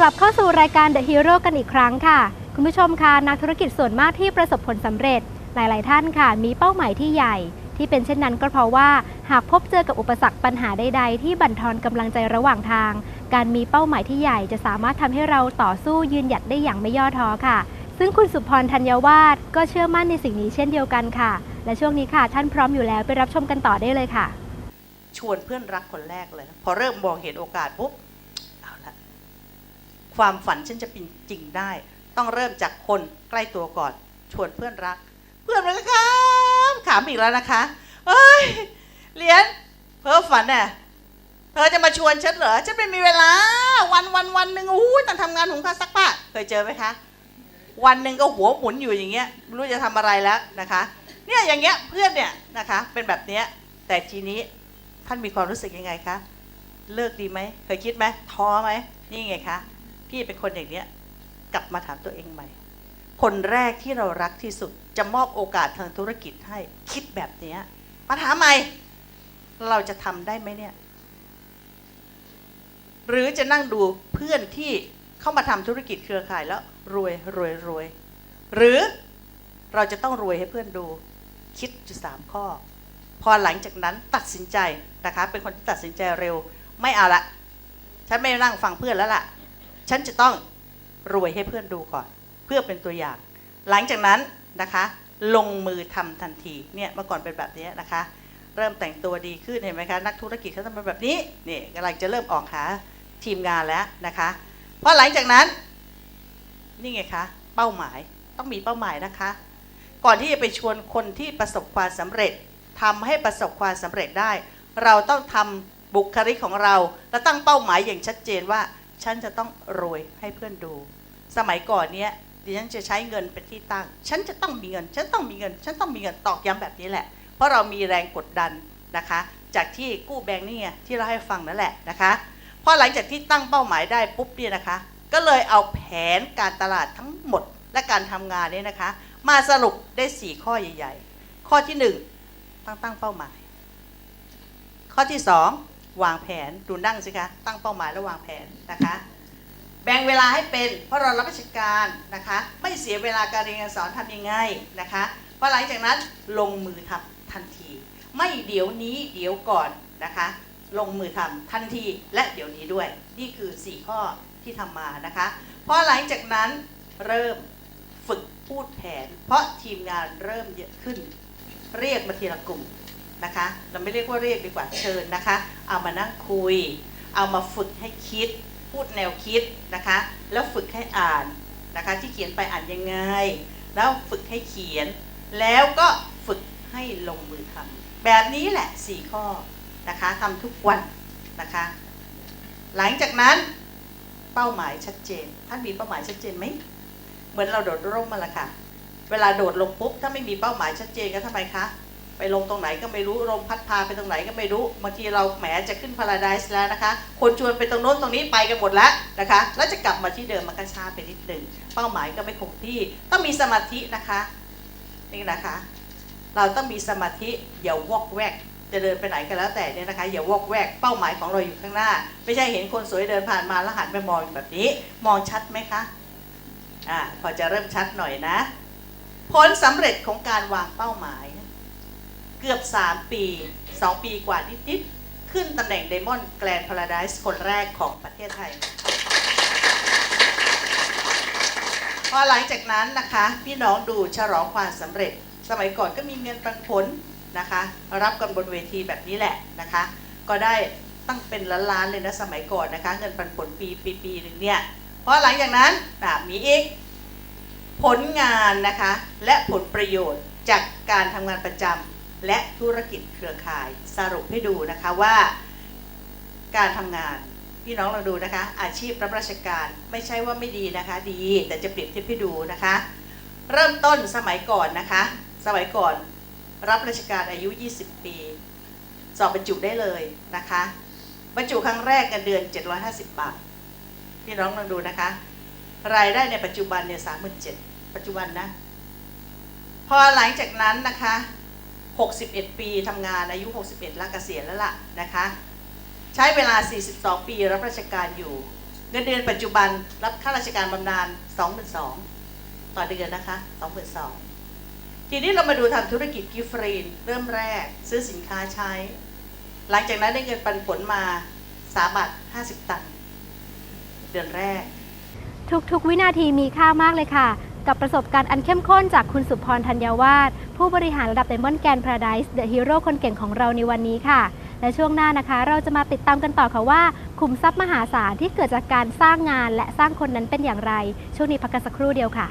กลับเข้าสู่รายการ The Hero กันอีกครั้งค่ะ คุณผู้ชมคะนักธุรกิจส่วนมากที่ประสบผลสำเร็จ หลาย ๆ ท่านค่ะ มีเป้าหมายที่ใหญ่ ที่เป็นเช่นนั้นก็เพราะว่า หากพบเจอกับอุปสรรคปัญหาใด ๆ ที่บั่นทอนกำลังใจระหว่างทาง การมีเป้าหมายที่ใหญ่จะสามารถทำให้เราต่อสู้ยืนหยัดได้อย่างไม่ย่อท้อค่ะ ซึ่งคุณสุพรธัญวาสก็เชื่อมั่นในสิ่งนี้เช่นเดียวกันค่ะ และช่วงนี้ค่ะ ท่านพร้อมอยู่แล้วไปรับชมกันต่อได้เลยค่ะ ชวนเพื่อนรักคนแรกเลย พอเริ่มมองเห็นโอกาสปุ๊บ ความฝันฉันจะเป็นจริงได้ ต้องเริ่มจากคนใกล้ตัวก่อน ชวนเพื่อนรัก เพื่อนรักครับขามอีกแล้วนะคะเอ้ยเรียนเพ้อฝันน่ะเธอจะมาชวนฉันเหรอฉันไม่มีเวลา วันวันวันหนึ่งอู้ยต้องทำงานหุงข้าวซักผ้าเคยเจอไหมคะวันหนึ่งก็หัวหมุนอยู่อย่างเงี้ยไม่รู้จะทำอะไรแล้วนะคะ เนี่ยอย่างเงี้ยเพื่อนเนี่ยนะคะเป็นแบบเนี้ยแต่ทีนี้ท่านมีความรู้สึกยังไงคะเลิกดีไหมเคยคิดไหมท้อไหมนี่ไงคะ พี่เป็นคนอย่างเนี้ยกลับมาถามตัวเองใหม่ คนแรกที่เรารักที่สุดจะมอบโอกาสทางธุรกิจให้คิดแบบเนี้ยมาถามใหม่ เราจะทำได้ไหมเนี่ย หรือจะนั่งดูเพื่อนที่เข้ามาทำธุรกิจเครือข่ายแล้ว รวยรวยรวยหรือเราจะต้องรวยให้เพื่อนดู คิดอยู่สามข้อ พอหลังจากนั้นตัดสินใจนะคะ เป็นคนที่ตัดสินใจเร็ว ไม่เอาละฉันไม่นั่งฟังเพื่อนแล้วล่ะ ฉันจะต้องรวยให้เพื่อนดูก่อน เพื่อเป็นตัวอย่าง หลังจากนั้นนะคะ ลงมือทำทันทีเนี่ยเมื่อก่อนเป็นแบบนี้นะคะ เริ่มแต่งตัวดีขึ้นเห็นไหมคะนักธุรกิจเขาทำเป็นแบบนี้นี่กำลังจะเริ่มออกหาทีมงานแล้วนะคะเพอหลังจากนั้นนี่ไงคะเป้าหมายต้องมีเป้าหมายนะคะ ก่อนที่จะไปชวนคนที่ประสบความสำเร็จทำให้ประสบความสำเร็จได้ เราต้องทำบุคลิกของเรา และตั้งเป้าหมายอย่างชัดเจนว่า ฉันจะต้องรวยให้เพื่อนดู สมัยก่อนเนี้ยดิฉันจะใช้เงินเป็นที่ตั้ง ฉันจะต้องมีเงิน ฉันต้องมีเงิน ฉันต้องมีเงินตอกย้ำแบบนี้แหละ เพราะเรามีแรงกดดันนะคะ จากที่กู้แบงค์นี่ไงที่เราให้ฟังนั่นแหละนะคะพอหลังจากที่ตั้งเป้าหมายได้ปุ๊บเนี่ยนะคะ ก็เลยเอาแผนการตลาดทั้งหมดและการทำงานเนี่ยนะคะ มาสรุปได้ 4 ข้อใหญ่ ๆ ข้อที่ 1 ตั้งตั้งเป้าหมาย ข้อที่ 2 วางแผนดูนั่งสิคะตั้งเป้าหมายแล้ววางแผนนะคะ แบ่งเวลาให้เป็นเพราะเรารับราชการนะคะ ไม่เสียเวลาการเรียนการสอนทำยังไงนะคะพอหลังจากนั้นลงมือทำทันที ไม่เดี๋ยวนี้เดี๋ยวก่อนนะคะ ลงมือทำทันทีและเดี๋ยวนี้ด้วย นี่คือ 4 ข้อที่ทำมานะคะพอหลังจากนั้นเริ่มฝึกพูดแผน เพราะทีมงานเริ่มเยอะขึ้น เรียกมาทีละกลุ่ม นะคะ เราไม่เรียกว่าเรียกดีกว่าเชิญนะคะ เอามานั่งคุย เอามาฝึกให้คิด พูดแนวคิดนะคะ แล้วฝึกให้อ่านนะคะ ที่เขียนไปอ่านยังไง แล้วฝึกให้เขียน แล้วก็ฝึกให้ลงมือทำแบบนี้แหละ 4 ข้อนะคะทำทุกวันนะคะ หลังจากนั้นเป้าหมายชัดเจน ท่านมีเป้าหมายชัดเจนไหมเหมือนเราโดดร่มมาละค่ะ เวลาโดดลงปุ๊บถ้าไม่มีเป้าหมายชัดเจนก็ทำไมคะ ไปลงตรงไหนก็ไม่รู้ลมพัดพาไปตรงไหนก็ไม่รู้บางทีเราแหมจะขึ้นพาราไดส์แล้วนะคะ คนชวนไปตรงโน้นตรงนี้ไปกันหมดแล้วนะคะ แล้วจะกลับมาที่เดิมมันก็ช้าไปนิดหนึ่งเป้าหมายก็ไม่คงที่ต้องมีสมาธินะคะนี่นะคะ เราต้องมีสมาธิอย่าวอกแวกจะเดินไปไหนก็แล้วแต่เนี่ยนะคะอย่าวอกแวกเป้าหมายของเราอยู่ข้างหน้า ไม่ใช่เห็นคนสวยเดินผ่านมาแล้วหันไปมองแบบนี้ มองชัดไหมคะอ่าพอจะเริ่มชัดหน่อยนะ ผลสำเร็จของการวางเป้าหมาย เกือบ 3 ปี 2 ปีกว่านิดๆขึ้นตำแหน่ง Diamond Grand Paradise คนแรกของประเทศไทย พอหลังจากนั้นนะคะ พี่น้องดูฉลองความสำเร็จ สมัยก่อนก็มีเงินปันผลนะคะ รับกันบนเวทีแบบนี้แหละนะคะ ก็ได้ตั้งเป็นล้านๆเลยนะสมัยก่อนนะคะ เงินปันผลปีปีปีหนึ่งเนี่ยพอหลังจากนั้นนะมีอีกผลงานนะคะ และผลประโยชน์จากการทำงานประจำ และธุรกิจเครือข่ายสรุปให้ดูนะคะว่า การทำงานพี่น้องลองดูนะคะ อาชีพรับราชการไม่ใช่ว่าไม่ดีนะคะ ดีแต่จะเปรียบเทียบให้ดูนะคะ เริ่มต้นสมัยก่อนนะคะ สมัยก่อนรับราชการอายุ 20 ปี สอบบรรจุได้เลยนะคะบรรจุครั้งแรกเงินเดือน 750 บาทพี่น้องลองดูนะคะ รายได้ในปัจจุบันเนี่ยสามหมื่นเจ็ดปัจจุบันนะ พอหลังจากนั้นนะคะ 61 ปีทำงานอายุ 61 แล้วเกษียณแล้วล่ะนะคะ ใช้เวลา 42 ปีรับราชการอยู่ เงินเดือนปัจจุบันรับข้าราชการบำนาญ22,000ต่อเดือนนะคะ22,000ทีนี้เรามาดูทำธุรกิจกิฟฟรีน เริ่มแรกซื้อสินค้าใช้ หลังจากนั้นได้เงินปันผลมา3บาท50 ตังค์เดือนแรก ทุกๆ วินาทีมีค่ามากเลยค่ะ กับประสบการณ์อันเข้มข้นจากคุณสุพรธัญวาสผู้บริหารระดับ Diamond Grand Paradise The Hero คนเก่งของเราในวันนี้ค่ะ และช่วงหน้านะคะ เราจะมาติดตามกันต่อค่ะว่าขุมทรัพย์มหาศาลที่เกิดจากการสร้างงานและสร้างคนนั้นเป็นอย่างไร ช่วงนี้พักกันสักครู่เดียวค่ะ